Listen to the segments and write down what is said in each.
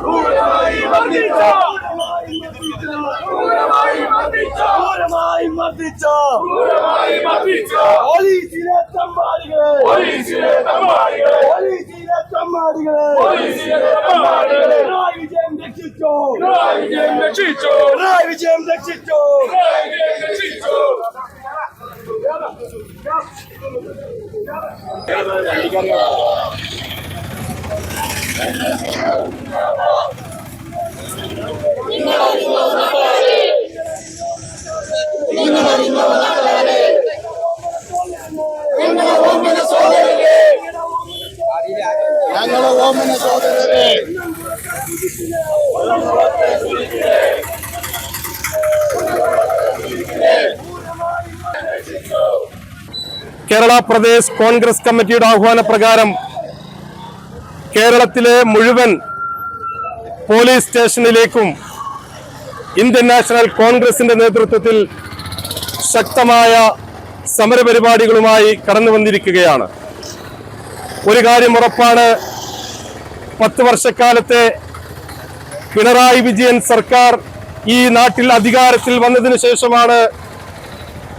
Rule by Vanita! ക്രൂരമായി മർദ്ദിച്ച പോലീസിലെ തമ്പാടികളെ പോലീസിലെ തമ്പാടികളെ പിണറായി വിജയൻ രക്ഷിച്ചോ പിണറായി വിജയൻ രക്ഷിച്ചോ ഓമന കേരള പ്രദേശ് കോൺഗ്രസ് കമ്മിറ്റിയുടെ ആഹ്വാന പ്രകാരം കേരളത്തിലെ മുഴുവൻ പോലീസ് സ്റ്റേഷനിലേക്കും ഇന്ത്യൻ നാഷണൽ കോൺഗ്രസിന്റെ നേതൃത്വത്തിൽ ശക്തമായ സമരപരിപാടികളുമായി കടന്നു വന്നിരിക്കുകയാണ്. ഒരു കാര്യം ഉറപ്പാണ് പത്ത് വർഷക്കാലത്തെ പിണറായി വിജയൻ സർക്കാർ ഈ നാട്ടിൽ അധികാരത്തിൽ വന്നതിന് ശേഷമാണ്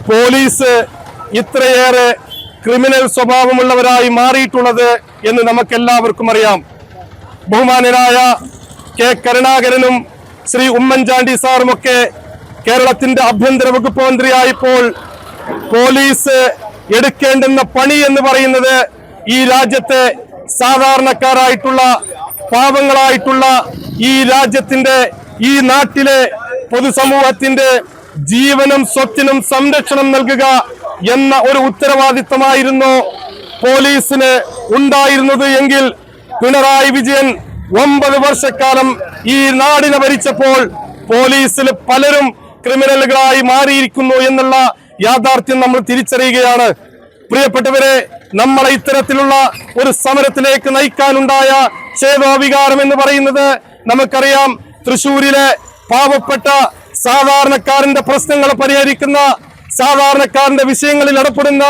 പോലീസ് ഇത്രയേറെ ക്രിമിനൽ സ്വഭാവമുള്ളവരായി മാറിയിട്ടുള്ളത് എന്ന് നമുക്കെല്ലാവർക്കും അറിയാം. ബഹുമാനരായ കെ കരുണാകരനും ശ്രീ ഉമ്മൻചാണ്ടി സാറുമൊക്കെ കേരളത്തിന്റെ ആഭ്യന്തര വകുപ്പ് മന്ത്രിയായപ്പോൾ പോലീസ് എടുക്കേണ്ടുന്ന പണി എന്ന് പറയുന്നത് ഈ രാജ്യത്തെ സാധാരണക്കാരായിട്ടുള്ള പാവങ്ങളായിട്ടുള്ള ഈ രാജ്യത്തിന്റെ ഈ നാട്ടിലെ പൊതുസമൂഹത്തിന്റെ ജീവനും സ്വത്തിനും സംരക്ഷണം നൽകുക എന്ന ഒരു ഉത്തരവാദിത്തമായിരുന്നു പോലീസിന് ഉണ്ടായിരുന്നത് എങ്കിൽ പിണറായി വിജയൻ ഒമ്പത് വർഷക്കാലം ഈ നാടിനെ ഭരിച്ചപ്പോൾ പോലീസിൽ പലരും ക്രിമിനലുകളായി മാറിയിരിക്കുന്നു എന്നുള്ള യാഥാർത്ഥ്യം നമ്മൾ തിരിച്ചറിയുകയാണ്. പ്രിയപ്പെട്ടവരെ നമ്മളെ ഇത്തരത്തിലുള്ള ഒരു സമരത്തിലേക്ക് നയിക്കാനുണ്ടായ ചേതോവികാരം എന്ന് പറയുന്നത് നമുക്കറിയാം തൃശൂരിലെ പാവപ്പെട്ട സാധാരണക്കാരന്റെ പ്രശ്നങ്ങൾ പരിഹരിക്കുന്ന സാധാരണക്കാരന്റെ വിഷയങ്ങളിൽ ഇടപെടുന്ന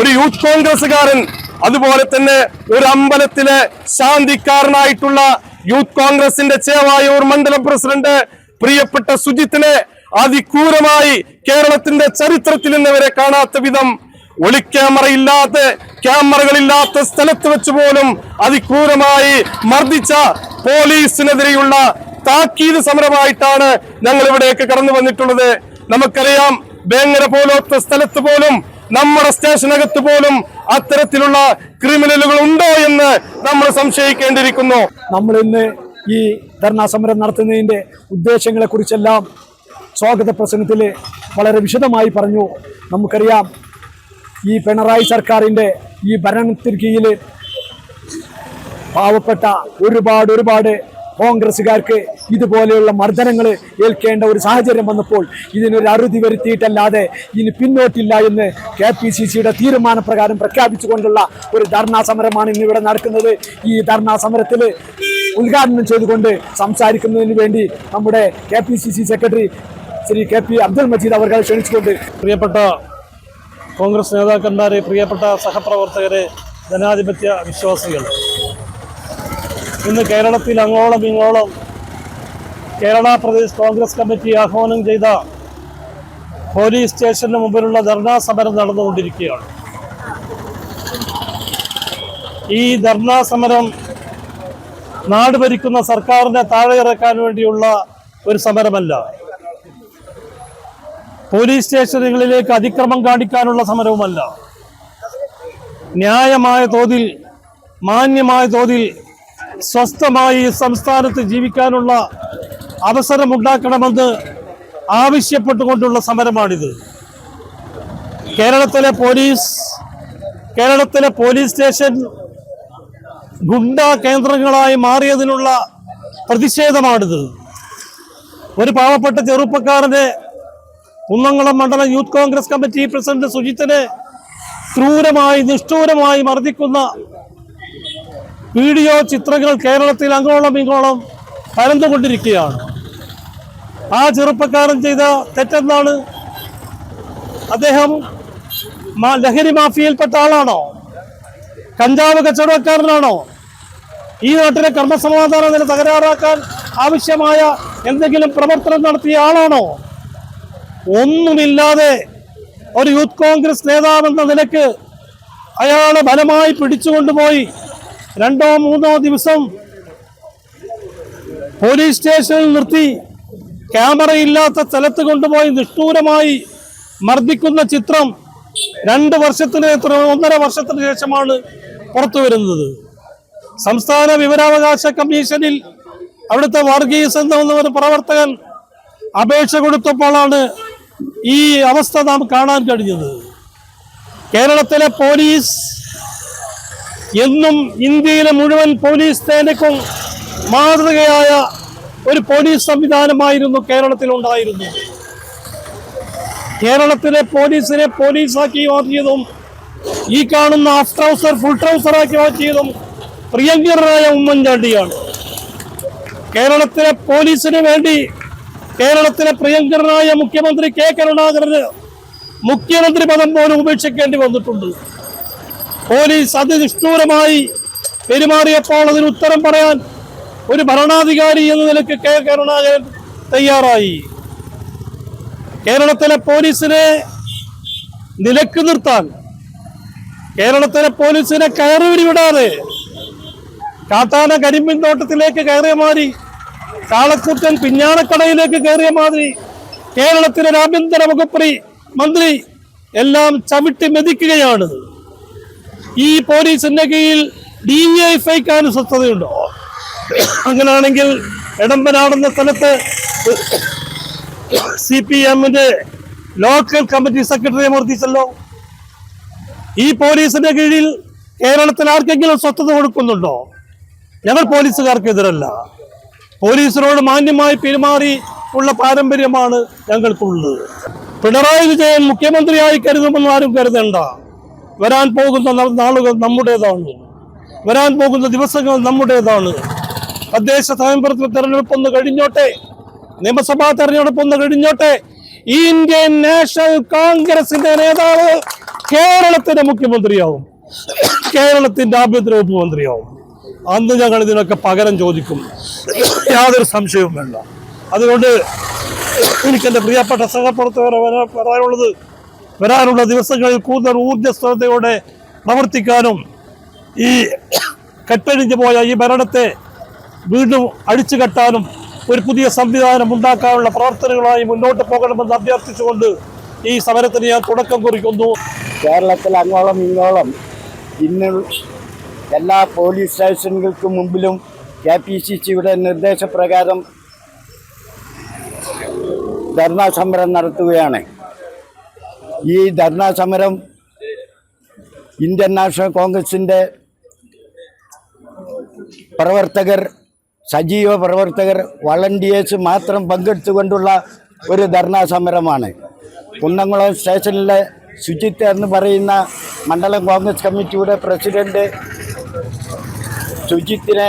ഒരു യൂത്ത് കോൺഗ്രസ്സുകാരൻ അതുപോലെ തന്നെ ഒരു അമ്പലത്തിലെ ശാന്തിക്കാരനായിട്ടുള്ള യൂത്ത് കോൺഗ്രസിന്റെ ചേവായൂർ മണ്ഡലം പ്രസിഡന്റ് പ്രിയപ്പെട്ട സുജിത്തിനെ അതിക്രൂരമായി കേരളത്തിന്റെ ചരിത്രത്തിൽ ഇന്നവരെ കാണാത്ത വിധം ഒളിക്യാമറയില്ലാത്ത ക്യാമറകളില്ലാത്ത സ്ഥലത്ത് വെച്ച് പോലും അതിക്രൂരമായി മർദ്ദിച്ച പോലീസിനെതിരെയുള്ള താക്കീത് സമരമായിട്ടാണ് ഞങ്ങൾ ഇവിടെയൊക്കെ കടന്നു വന്നിട്ടുള്ളത്. നമുക്കറിയാം ബേങ്ങര പോലത്തെ സ്ഥലത്ത് പോലും നമ്മുടെ സ്റ്റേഷനകത്ത് പോലും അത്തരത്തിലുള്ള ക്രിമിനലുകൾ ഉണ്ടോ എന്ന് നമ്മൾ സംശയിക്കേണ്ടിയിരിക്കുന്നു. നമ്മൾ ഇന്ന് ഈ ധർണാ സമരം നടത്തുന്നതിന്റെ ഉദ്ദേശങ്ങളെ കുറിച്ചെല്ലാം സ്വാഗത പ്രസംഗത്തിൽ വളരെ വിശദമായി പറഞ്ഞു. നമുക്കറിയാം ഈ പിണറായി സർക്കാരിന്റെ ഈ ഭരണത്തിന് കീഴിൽ പാവപ്പെട്ട ഒരുപാട് ഒരുപാട് കോൺഗ്രസ്സുകാർക്ക് ഇതുപോലെയുള്ള മർദ്ദനങ്ങൾ ഏൽക്കേണ്ട ഒരു സാഹചര്യം വന്നപ്പോൾ ഇതിനൊരു അറുതി വരുത്തിയിട്ടല്ലാതെ ഇനി പിന്നോട്ടില്ല എന്ന് കെ പി സി സിയുടെ തീരുമാനപ്രകാരം പ്രഖ്യാപിച്ചുകൊണ്ടുള്ള ഒരു ധർണാ സമരമാണ് ഇന്നിവിടെ നടക്കുന്നത്. ഈ ധർണാ സമരത്തിൽ ഉദ്ഘാടനം ചെയ്തുകൊണ്ട് സംസാരിക്കുന്നതിന് വേണ്ടി നമ്മുടെ K P C C secretary Shri K P Abdul Majeed അവർ ക്ഷണിച്ചുകൊണ്ട് പ്രിയപ്പെട്ട കോൺഗ്രസ് നേതാക്കന്മാരെ പ്രിയപ്പെട്ട സഹപ്രവർത്തകരെ ജനാധിപത്യ വിശ്വാസികൾ. ഇന്ന് കേരളത്തിൽ അങ്ങോളം ഇങ്ങോളം കേരള പ്രദേശ് കോൺഗ്രസ് കമ്മിറ്റി ആഹ്വാനം ചെയ്ത പോലീസ് സ്റ്റേഷന് മുമ്പിലുള്ള ധർണാ സമരം നടന്നുകൊണ്ടിരിക്കുകയാണ്. ഈ ധർണാ സമരം നാട് ഭരിക്കുന്ന സർക്കാരിനെ താഴെ ഇറക്കാൻ വേണ്ടിയുള്ള ഒരു സമരമല്ല. പോലീസ് സ്റ്റേഷനുകളിലേക്ക് അതിക്രമം കാണിക്കാനുള്ള സമരവുമല്ല. ന്യായമായ തോതിൽ മാന്യമായ തോതിൽ സ്വസ്ഥമായി സംസ്ഥാനത്ത് ജീവിക്കാനുള്ള അവസരമുണ്ടാക്കണമെന്ന് ആവശ്യപ്പെട്ടുകൊണ്ടുള്ള സമരമാണിത്. കേരളത്തിലെ പോലീസ് കേരളത്തിലെ പോലീസ് സ്റ്റേഷൻ ഗുണ്ടാ കേന്ദ്രങ്ങളായി മാറിയതിനുള്ള പ്രതിഷേധമാണിത്. ഒരു പാവപ്പെട്ട ചെറുപ്പക്കാരനെ കുന്നംകുളം മണ്ഡലം യൂത്ത് കോൺഗ്രസ് കമ്മിറ്റി പ്രസിഡന്റ് സുജിത്തിനെ ക്രൂരമായി നിഷ്ഠൂരമായി മർദ്ദിക്കുന്ന വീഡിയോ ചിത്രങ്ങൾ കേരളത്തിൽ അങ്ങോളം ഇങ്ങോളം പരന്നുകൊണ്ടിരിക്കുകയാണ്. ആ ചെറുപ്പക്കാരൻ ചെയ്ത തെറ്റെന്താണ്? അദ്ദേഹം ലഹരി മാഫിയയിൽപ്പെട്ട ആളാണോ? കഞ്ചാവ് കച്ചവടക്കാരനാണോ? ഈ നാട്ടിലെ കർമ്മസമാധാന നില തകരാറാക്കാൻ ആവശ്യമായ എന്തെങ്കിലും പ്രവർത്തനം നടത്തിയ ആളാണോ? ഒന്നുമില്ലാതെ ഒരു യൂത്ത് കോൺഗ്രസ് നേതാവെന്ന നിലയ്ക്ക് അയാളെ ബലമായി പിടിച്ചുകൊണ്ടുപോയി. രണ്ടോ മൂന്നോ ദിവസം പോലീസ് സ്റ്റേഷനിൽ നിർത്തി ക്യാമറയില്ലാത്ത സ്ഥലത്ത് കൊണ്ടുപോയി നിഷ്ഠൂരമായി മർദ്ദിക്കുന്ന ചിത്രം രണ്ട് വർഷത്തിന് ഒന്നര വർഷത്തിന് ശേഷമാണ് പുറത്തു വരുന്നത്. സംസ്ഥാന വിവരാവകാശ കമ്മീഷനിൽ അവിടുത്തെ വർഗീസ് എന്ന പ്രവർത്തകൻ അപേക്ഷ കൊടുത്തപ്പോഴാണ് ഈ അവസ്ഥ നാം കാണാൻ കഴിഞ്ഞത്. കേരളത്തിലെ പോലീസ് എന്നും ഇന്ത്യയിലെ മുഴുവൻ പോലീസ് സേനയ്ക്കും മാതൃകയായ ഒരു പോലീസ് സംവിധാനമായിരുന്നു കേരളത്തിൽ ഉണ്ടായിരുന്നു കേരളത്തിലെ പോലീസിനെ പോലീസാക്കി മാറ്റിയതും ഈ കാണുന്ന ഹാഫ് ട്രൗസർ ഫുൾ ട്രൗസറാക്കി മാറ്റിയതും പ്രിയങ്കരനായ ഉമ്മൻചാണ്ടിയാണ്. കേരളത്തിലെ പോലീസിന് വേണ്ടി കേരളത്തിലെ പ്രിയങ്കരനായ മുഖ്യമന്ത്രി കെ കരുണാകരന് മുഖ്യമന്ത്രി പദം പോലും ഉപേക്ഷിക്കേണ്ടി വന്നിട്ടുണ്ട്. പോലീസ് അതിനിഷ്ഠൂരമായി പെരുമാറിയപ്പോൾ അതിന് ഉത്തരം പറയാൻ ഒരു ഭരണാധികാരി എന്ന നിലയ്ക്ക് കെ കരുണാകരൻ തയ്യാറായി. കേരളത്തിലെ പോലീസിനെ നിലയ്ക്ക് നിർത്താൻ കേരളത്തിലെ പോലീസിനെ കയറി വിടാതെ കാട്ടാന കരിമ്പിൻ തോട്ടത്തിലേക്ക് കയറിയ മാതിരി കാളക്കുറ്റൻ പിഞ്ഞാണക്കടയിലേക്ക് കയറിയ മാതിരി കേരളത്തിലെ ആഭ്യന്തര വകുപ്പ് മന്ത്രി എല്ലാം ചവിട്ടി മെതിക്കുകയാണ്. ഈ പോലീസിന്റെ കീഴിൽ ഡി എഫ് ഐക്കാണ് സ്വസ്ഥതയുണ്ടോ? അങ്ങനാണെങ്കിൽ എടമ്പനാടുന്ന സ്ഥലത്ത് സി പി എമ്മിന്റെ ലോക്കൽ കമ്മിറ്റി സെക്രട്ടറിയെ മർദ്ദിച്ചല്ലോ ഈ പോലീസിന്റെ കീഴിൽ കേരളത്തിൽ ആർക്കെങ്കിലും സ്വസ്ഥത കൊടുക്കുന്നുണ്ടോ? ഞങ്ങൾ പോലീസുകാർക്കെതിരല്ല. പോലീസിനോട് മാന്യമായി പെരുമാറി ഉള്ള പാരമ്പര്യമാണ് ഞങ്ങൾക്കുള്ളത്. പിണറായി വിജയൻ മുഖ്യമന്ത്രിയായി കരുതുമെന്ന് ആരും കരുതേണ്ട. വരാൻ പോകുന്ന നാളുകൾ നമ്മുടേതാണ്. വരാൻ പോകുന്ന ദിവസങ്ങൾ നമ്മുടേതാണ്. തദ്ദേശ സ്വയംഭരണ തെരഞ്ഞെടുപ്പ് ഒന്ന് കഴിഞ്ഞോട്ടെ നിയമസഭാ തെരഞ്ഞെടുപ്പ് ഒന്ന് കഴിഞ്ഞോട്ടെ ഈ ഇന്ത്യൻ നാഷണൽ കോൺഗ്രസിന്റെ നേതാവ് കേരളത്തിന്റെ മുഖ്യമന്ത്രിയാവും. കേരളത്തിന്റെ ആഭ്യന്തര വകുപ്പ് അന്ന് ഞങ്ങൾ ഇതിനൊക്കെ പകരം ചോദിക്കും. യാതൊരു സംശയവും വേണ്ട. അതുകൊണ്ട് എനിക്ക് എന്റെ പ്രിയപ്പെട്ട സഹപ്രവർത്തകർ വരാ- വരാനുള്ളത് വരാനുള്ള ദിവസങ്ങളിൽ കൂടുതൽ ഊർജസ്വലതയോടെ പ്രവർത്തിക്കാനും ഈ കെട്ടഴിഞ്ഞു പോയ ഈ ഭരണത്തെ വീണ്ടും അടിച്ചു കെട്ടാനും ഒരു പുതിയ സംവിധാനം ഉണ്ടാക്കാനുള്ള പ്രവർത്തനങ്ങളായി മുന്നോട്ട് പോകണമെന്ന് അഭ്യർത്ഥിച്ചുകൊണ്ട് ഈ സമരത്തിന് ഞാൻ തുടക്കം കുറിക്കുന്നു. കേരളത്തിൽ അങ്ങോളം ഇങ്ങോളം ഇന്ന് എല്ലാ പോലീസ് സ്റ്റേഷനുകൾക്ക് മുമ്പിലും കെ പി സി സിയുടെ നിർദ്ദേശപ്രകാരം ധർണാ സമരം നടത്തുകയാണ്. ഈ ധർണാ സമരം ഇന്ത്യൻ നാഷണൽ കോൺഗ്രസിന്റെ പ്രവർത്തകർ സജീവ പ്രവർത്തകർ വളണ്ടിയേഴ്സ് മാത്രം പങ്കെടുത്തുകൊണ്ടുള്ള ഒരു ധർണാ സമരമാണ്. കുന്നംകുളം സ്റ്റേഷനിലെ ശുചിത്വ എന്ന് പറയുന്ന മണ്ഡലം കോൺഗ്രസ് കമ്മിറ്റിയുടെ പ്രസിഡന്റ് ശുചിത്തിനെ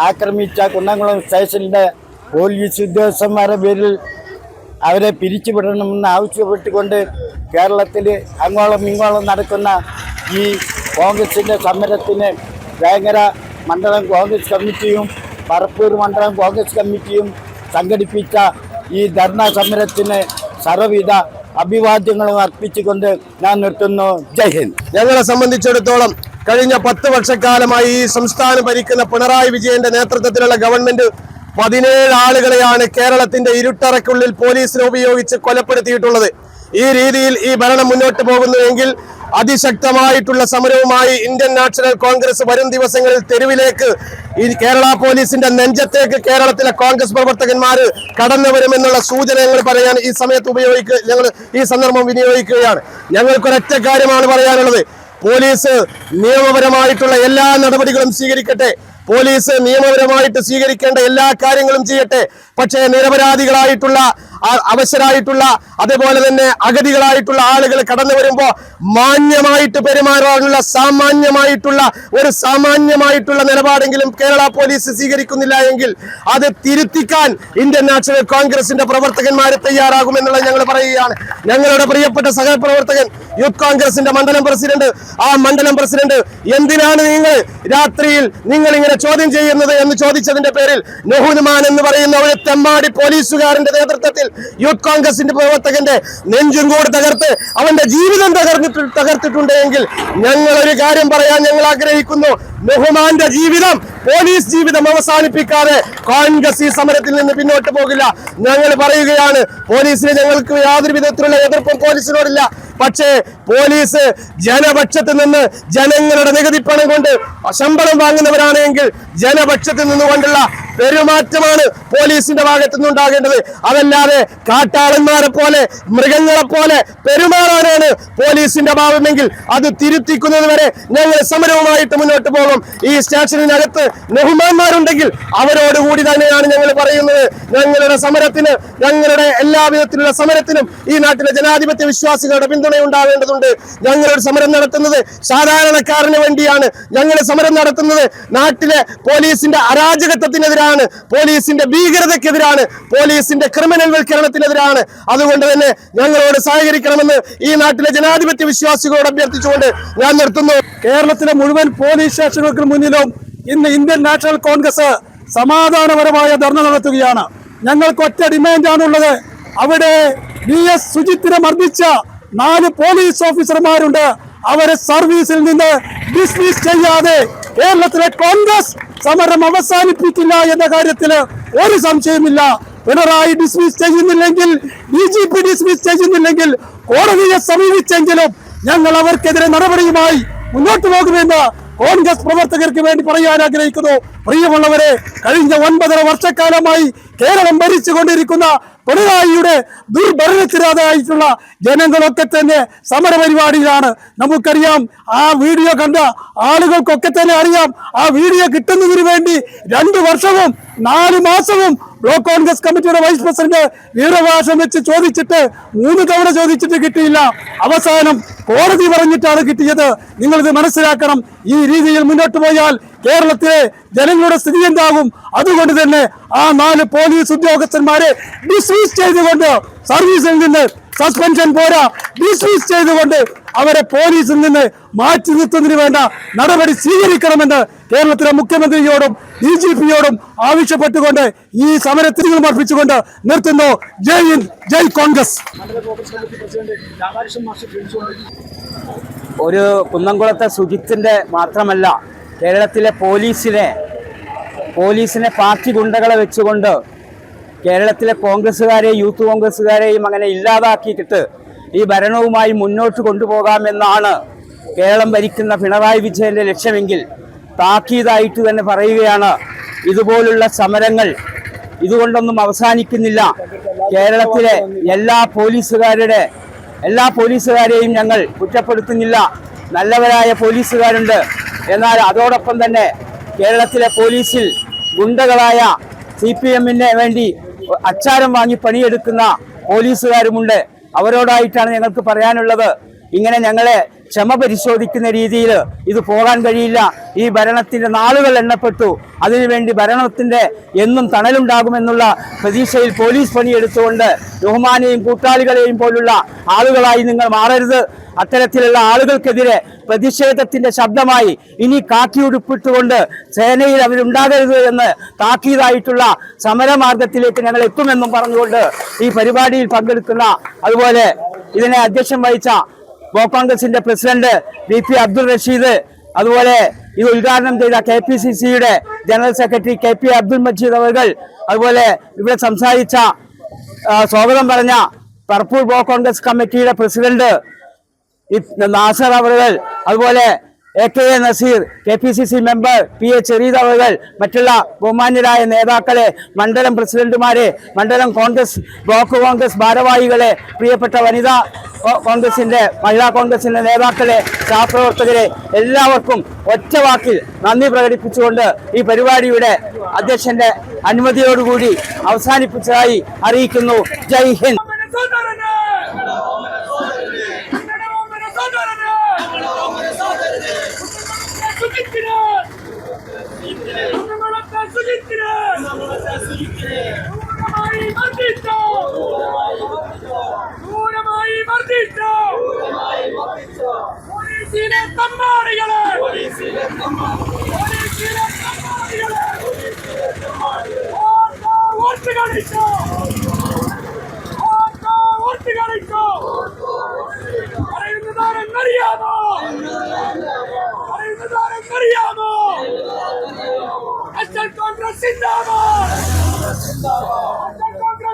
ആക്രമിച്ച കുന്നംകുളം സ്റ്റേഷനിലെ പോലീസ് ഉദ്യോഗസ്ഥന്മാരുടെ പേരിൽ അവരെ പിരിച്ചുവിടണമെന്ന് ആവശ്യപ്പെട്ടുകൊണ്ട് കേരളത്തിൽ അങ്ങോളം ഇങ്ങോളം നടക്കുന്ന ഈ കോൺഗ്രസിന്റെ സമരത്തിന് വേങ്ങര മണ്ഡലം കോൺഗ്രസ് കമ്മിറ്റിയും പറപ്പൂർ മണ്ഡലം കോൺഗ്രസ് കമ്മിറ്റിയും സംഘടിപ്പിച്ച ഈ ധർണാ സമരത്തിന് സർവവിധ അഭിവാദ്യങ്ങളും അർപ്പിച്ചുകൊണ്ട് ഞാൻ നിർത്തുന്നു. ജയ് ഹിന്ദ്. ഞങ്ങളെ സംബന്ധിച്ചിടത്തോളം കഴിഞ്ഞ പത്ത് വർഷക്കാലമായി ഈ സംസ്ഥാനം ഭരിക്കുന്ന പിണറായി വിജയന്റെ നേതൃത്വത്തിലുള്ള ഗവൺമെന്റ് പതിനേഴ് ആളുകളെയാണ് കേരളത്തിന്റെ ഇരുട്ടറയ്ക്കുള്ളിൽ പോലീസിനെ ഉപയോഗിച്ച് കൊലപ്പെടുത്തിയിട്ടുള്ളത്. ഈ രീതിയിൽ ഈ ഭരണം മുന്നോട്ട് പോകുന്നുവെങ്കിൽ അതിശക്തമായിട്ടുള്ള സമരവുമായി ഇന്ത്യൻ നാഷണൽ കോൺഗ്രസ് വരും ദിവസങ്ങളിൽ തെരുവിലേക്ക് ഈ കേരള പോലീസിന്റെ നെഞ്ചത്തേക്ക് കേരളത്തിലെ കോൺഗ്രസ് പ്രവർത്തകന്മാർ കടന്നു വരുമെന്നുള്ള സൂചന ഞങ്ങൾ പറയാൻ ഈ സമയത്ത് ഉപയോഗിക്കുക ഞങ്ങൾ ഈ സന്ദർഭം വിനിയോഗിക്കുകയാണ്. ഞങ്ങൾക്കൊരൊറ്റ കാര്യമാണ് പറയാനുള്ളത്. പോലീസ് നിയമപരമായിട്ടുള്ള എല്ലാ നടപടികളും സ്വീകരിക്കട്ടെ. പോലീസ് നിയമപരമായിട്ട് സ്വീകരിക്കേണ്ട എല്ലാ കാര്യങ്ങളും ചെയ്യട്ടെ. പക്ഷേ നിരപരാധികളായിട്ടുള്ള അവശരായിട്ടുള്ള അതേപോലെ തന്നെ അഗതികളായിട്ടുള്ള ആളുകൾ കടന്നു വരുമ്പോൾ മാന്യമായിട്ട് പെരുമാറാനുള്ള സാമാന്യമായിട്ടുള്ള ഒരു സാമാന്യമായിട്ടുള്ള നിലപാടെങ്കിലും കേരള പോലീസ് സ്വീകരിക്കുന്നില്ല എങ്കിൽ അത് തിരുത്തിക്കാൻ ഇന്ത്യൻ നാഷണൽ കോൺഗ്രസിന്റെ പ്രവർത്തകന്മാർ തയ്യാറാകുമെന്നുള്ളത് ഞങ്ങൾ പറയുകയാണ്. ഞങ്ങളുടെ പ്രിയപ്പെട്ട സഹപ്രവർത്തകൻ യൂത്ത് കോൺഗ്രസിന്റെ മണ്ഡലം പ്രസിഡന്റ്. ആ മണ്ഡലം പ്രസിഡന്റ് എന്തിനാണ് നിങ്ങൾ രാത്രിയിൽ നിങ്ങൾ ഇങ്ങനെ ചോദ്യം ചെയ്യുന്നത്? എന്ന് ചോദിച്ചതിന്റെ പേരിൽ നെഹുനുമാൻ എന്ന് പറയുന്ന ഒരു തെമ്മാടി പോലീസുകാരന്റെ നേതൃത്വത്തിൽ യൂത്ത് കോൺഗ്രസിന്റെ പ്രവർത്തകന്റെ നെഞ്ചും കൂടെ തകർത്ത് അവന്റെ ജീവിതം തകർന്നിട്ട് തകർത്തിട്ടുണ്ട് എങ്കിൽ ഞങ്ങൾ ഒരു കാര്യം പറയാൻ ഞങ്ങൾ ആഗ്രഹിക്കുന്നു. ബഹുമാന്റെ ജീവിതം പോലീസ് ജീവിതം അവസാനിപ്പിക്കാതെ കോൺഗ്രസ് ഈ സമരത്തിൽ നിന്ന് പിന്നോട്ട് പോകില്ല. ഞങ്ങൾ പറയുകയാണ് പോലീസിന് ഞങ്ങൾക്ക് യാതൊരു വിധത്തിലുള്ള എതിർപ്പും പോലീസിനോടില്ല. പക്ഷേ പോലീസ് ജനപക്ഷത്ത് നിന്ന് ജനങ്ങളുടെ നികുതി പണം കൊണ്ട് ശമ്പളം വാങ്ങുന്നവരാണെങ്കിൽ ജനപക്ഷത്ത് നിന്നുകൊണ്ടുള്ള പെരുമാറ്റമാണ് പോലീസിന്റെ ഭാഗത്തു നിന്നുണ്ടാകേണ്ടത്. അതല്ലാതെ കാട്ടാളന്മാരെ പോലെ മൃഗങ്ങളെ പോലെ പെരുമാറാനാണ് പോലീസിന്റെ ഭാവമെങ്കിൽ അത് തിരുത്തിക്കുന്നത് വരെ ഞങ്ങൾ സമരവുമായിട്ട് മുന്നോട്ട് പോകും. ഈ സ്റ്റേഷനിനകത്ത് ബഹുമാന്മാരുണ്ടെങ്കിൽ അവരോട് കൂടി തന്നെയാണ് ഞങ്ങൾ പറയുന്നത്. ഞങ്ങളുടെ സമരത്തിന് ഞങ്ങളുടെ എല്ലാവിധത്തിലുള്ള സമരത്തിനും ഈ നാട്ടിലെ ജനാധിപത്യ വിശ്വാസികളുടെ പിന്തുണ ഞങ്ങളൊരു സമരം നടത്തുന്നത് സാധാരണക്കാരന് വേണ്ടിയാണ്. ഞങ്ങൾ സമരം നടത്തുന്നത് നാട്ടിലെ പോലീസിന്റെ അരാജകത്വത്തിനെതിരാണ്. പോലീസിന്റെ ഭീകരതയ്ക്കെതിരാണ്. പോലീസിന്റെ ക്രിമിനൽ വൽക്കരണത്തിനെതിരാണ്. അതുകൊണ്ട് തന്നെ ഞങ്ങളോട് സഹകരിക്കണമെന്ന് ഈ നാട്ടിലെ ജനാധിപത്യ വിശ്വാസികളോട് അഭ്യർത്ഥിച്ചുകൊണ്ട് ഞാൻ നിർത്തുന്നു. കേരളത്തിലെ മുഴുവൻ പോലീസ് സ്റ്റേഷനുകൾക്ക് മുന്നിലും ഇന്ന് ഇന്ത്യൻ നാഷണൽ കോൺഗ്രസ് സമാധാനപരമായ ധർണ നടത്തുകയാണ്. ഞങ്ങൾക്ക് ഒറ്റ ഡിമാൻഡാണുള്ളത് അവിടെ വി എസ് സുജിത്തിനെ മർദ്ദിച്ച നാല് പോലീസ് ഓഫീസർമാരുണ്ട്. അവരെ സർവീസിൽ നിന്ന് ഡിസ്മിസ് ചെയ്യാതെ കേരളത്തിലെ കോൺഗ്രസ് സമരം അവസാനിപ്പിക്കില്ല എന്ന കാര്യത്തിൽ ഒരു സംശയമില്ല പിണറായി ഡിസ്മിസ് ചെയ്യുന്നില്ലെങ്കിൽ ഡി ജി പി ഡിസ്മിസ് ചെയ്യുന്നില്ലെങ്കിൽ കോടതിയെ സമീപിച്ചെങ്കിലും ഞങ്ങൾ അവർക്കെതിരെ നടപടിയുമായി മുന്നോട്ട് പോകുമെന്ന് കോൺഗ്രസ് പ്രവർത്തകർക്ക് വേണ്ടി പറയാൻ ആഗ്രഹിക്കുന്നു. പ്രിയമുള്ളവരെ കഴിഞ്ഞ ഒൻപതര വർഷക്കാലമായി കേരളം ഭരിച്ചുകൊണ്ടിരിക്കുന്ന പിണറായിയുടെ ദുർഭരണത്തിനായിട്ടുള്ള ജനങ്ങളൊക്കെ തന്നെ സമരപരിപാടിയിലാണ്. നമുക്കറിയാം ആ വീഡിയോ കണ്ട ആളുകൾക്കൊക്കെ തന്നെ അറിയാം ആ വീഡിയോ കിട്ടുന്നതിന് വേണ്ടി രണ്ടു വർഷവും നാല് മാസവും ബ്ലോക്ക് കോൺഗ്രസ് കമ്മിറ്റിയുടെ വൈസ് പ്രസിഡന്റ് വീരഭാഷം വെച്ച് ചോദിച്ചിട്ട് മൂന്ന് തവണ ചോദിച്ചിട്ട് കിട്ടിയില്ല. അവസാനം കോടതി പറഞ്ഞിട്ടാണ് കിട്ടിയത്. നിങ്ങളിത് മനസ്സിലാക്കണം. ഈ രീതിയിൽ മുന്നോട്ട് പോയാൽ കേരളത്തിലെ ജനങ്ങളുടെ സ്ഥിതി എന്താകും? അതുകൊണ്ട് തന്നെ ആ നാല് പോലീസ് ഉദ്യോഗസ്ഥന്മാരെ ഡിസ്മിസ് ചെയ്തുകൊണ്ട് സർവീസിൽ നിന്ന് സസ്പെൻഷൻ പോരാ. ഡിസ്മിസ് ചെയ്തുകൊണ്ട് അവരെ പോലീസിൽ നിന്ന് മാറ്റി നിർത്തുന്നതിന് വേണ്ട നടപടി സ്വീകരിക്കണമെന്ന് കേരളത്തിലെ മുഖ്യമന്ത്രിയോടും ഡി ജി പിയോടും ആവശ്യപ്പെട്ടുകൊണ്ട് ഈ സമരത്തിൽ സമർപ്പിച്ചുകൊണ്ട് നിർത്തുന്നു. ജയ് ഹിന്ദ് ജയ് കോൺഗ്രസ്. ഒരു കുന്നംകുളത്തെ സുജിത്തിന്റെ മാത്രമല്ല കേരളത്തിലെ പോലീസിനെ പോലീസിനെ പാർട്ടി ഗുണ്ടകളെ വെച്ചുകൊണ്ട് കേരളത്തിലെ കോൺഗ്രസ്സുകാരെയും യൂത്ത് കോൺഗ്രസ്സുകാരെയും അങ്ങനെ ഇല്ലാതാക്കിയിട്ട് ഈ ഭരണവുമായി മുന്നോട്ട് കൊണ്ടുപോകാമെന്നാണ് കേരളം ഭരിക്കുന്ന പിണറായി വിജയന്റെ ലക്ഷ്യമെങ്കിൽ താക്കീതായിട്ട് തന്നെ പറയുകയാണ്. ഇതുപോലുള്ള സമരങ്ങൾ ഇതുകൊണ്ടൊന്നും അവസാനിക്കുന്നില്ല. കേരളത്തിലെ എല്ലാ പോലീസുകാരുടെ എല്ലാ പോലീസുകാരെയും ഞങ്ങൾ കുറ്റപ്പെടുത്തുന്നില്ല. നല്ലവരായ പോലീസുകാരുണ്ട്. എന്നാൽ അതോടൊപ്പം തന്നെ കേരളത്തിലെ പോലീസിൽ ഗുണ്ടകളായ സി പി എമ്മിന് വേണ്ടി അച്ചാരം വാങ്ങി പണിയെടുക്കുന്ന പോലീസുകാരുമുണ്ട്. അവരോടായിട്ടാണ് ഞങ്ങൾക്ക് പറയാനുള്ളത്. ഇങ്ങനെ ഞങ്ങളെ ക്ഷമ പരിശോധിക്കുന്ന രീതിയിൽ ഇത് പോകാൻ കഴിയില്ല. ഈ ഭരണത്തിന്റെ നാളുകൾ എണ്ണപ്പെട്ടു. അതിനുവേണ്ടി ഭരണത്തിന്റെ എന്നും തണലുണ്ടാകുമെന്നുള്ള പ്രതീക്ഷയിൽ പോലീസ് പണിയെടുത്തുകൊണ്ട് ബഹുമാനെയും കൂട്ടാളികളെയും പോലുള്ള ആളുകളായി നിങ്ങൾ മാറരുത്. അത്തരത്തിലുള്ള ആളുകൾക്കെതിരെ പ്രതിഷേധത്തിന്റെ ശബ്ദമായി ഇനി കാക്കിയുടുപ്പിട്ടുകൊണ്ട് സേനയിൽ അവരുണ്ടാകരുത് എന്ന് താക്കീതായിട്ടുള്ള സമരമാർഗത്തിലേക്ക് ഞങ്ങൾ എത്തുമെന്നും പറഞ്ഞുകൊണ്ട് ഈ പരിപാടിയിൽ പങ്കെടുക്കുന്ന അതുപോലെ ഇതിനെ അധ്യക്ഷം വഹിച്ച ബ്ലോക്ക് കോൺഗ്രസിന്റെ president V P Abdul Rasheed അതുപോലെ ഇത് ഉദ്ഘാടനം ചെയ്ത കെ പി സി സിയുടെ general secretary K P Abdul Majeed അവർ അതുപോലെ ഇവിടെ സംസാരിച്ച സ്വാഗതം പറഞ്ഞ പർപ്പൂർ ബ്ലോക്ക് കോൺഗ്രസ് കമ്മിറ്റിയുടെ പ്രസിഡന്റ് നാസർ അവറുകൾ അതുപോലെ A K A Naseer K P C C member P A ചെറീദ് അവറുകൾ മറ്റുള്ള ബഹുമാന്യരായ നേതാക്കളെ മണ്ഡലം പ്രസിഡന്റുമാരെ മണ്ഡലം കോൺഗ്രസ് ബ്ലോക്ക് കോൺഗ്രസ് ഭാരവാഹികളെ പ്രിയപ്പെട്ട വനിതാ കോൺഗ്രസിന്റെ മഹിളാ കോൺഗ്രസിന്റെ നേതാക്കളെ സഹപ്രവർത്തകരെ എല്ലാവർക്കും ഒറ്റ വാക്കിൽ നന്ദി പ്രകടിപ്പിച്ചുകൊണ്ട് ഈ പരിപാടിയുടെ അധ്യക്ഷന്റെ അനുമതിയോടുകൂടി അവസാനിപ്പിച്ചതായി അറിയിക്കുന്നു. ജയ് ഹിന്ദ്. சீரத்தம் மாடுகளே ஒளி சீரத்தம் மாடுகளே ஒளி சீரத்தம் மாடுகளே ஒளி சீரத்தம் மாடுகளே ஆட்டா ஓட்டுகளிச்சோ ஆட்டா ஓட்டுகளிச்சோ அரைந்துதாரன் மரியாதோ அரைந்துதாரன் மரியாதோ அச்சல் காங்கிரஸ் சிந்தாமா சிந்தாமா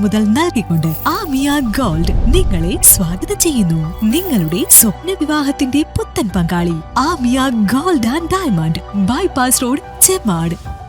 മുതൽ നൽകിക്കൊണ്ട് ആമിയ ഗോൾഡ് നിങ്ങളെ സ്വാഗതം ചെയ്യുന്നു. നിങ്ങളുടെ സ്വപ്ന വിവാഹത്തിന്റെ പുത്തൻ പങ്കാളി Amiya gold and diamond. Bypass road Chemmad.